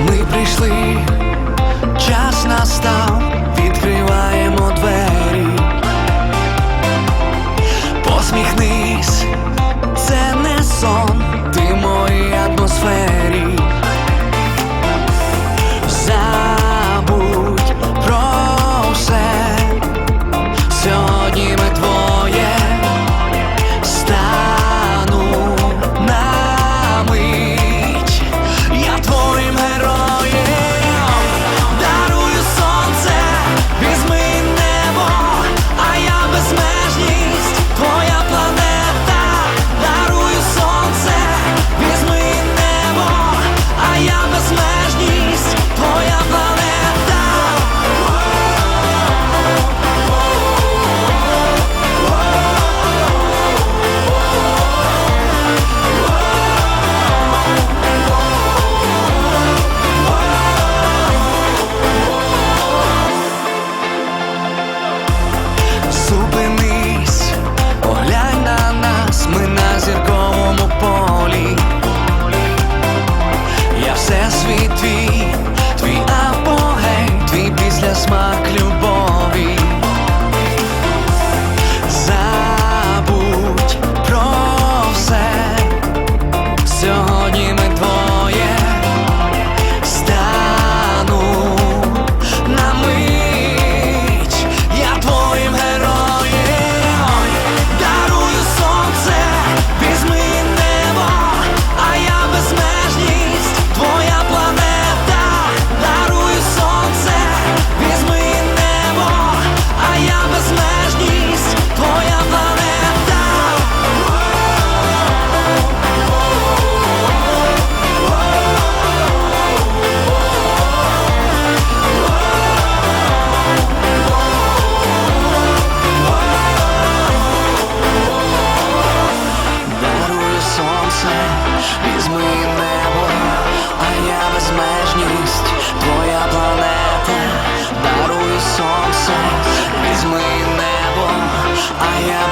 Ми прийшли, час настав, відкриваємо двері. Посміхнись,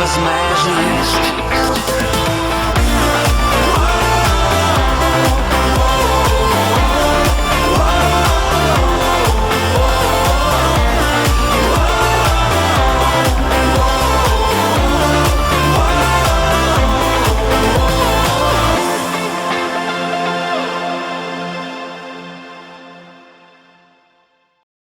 безмежність.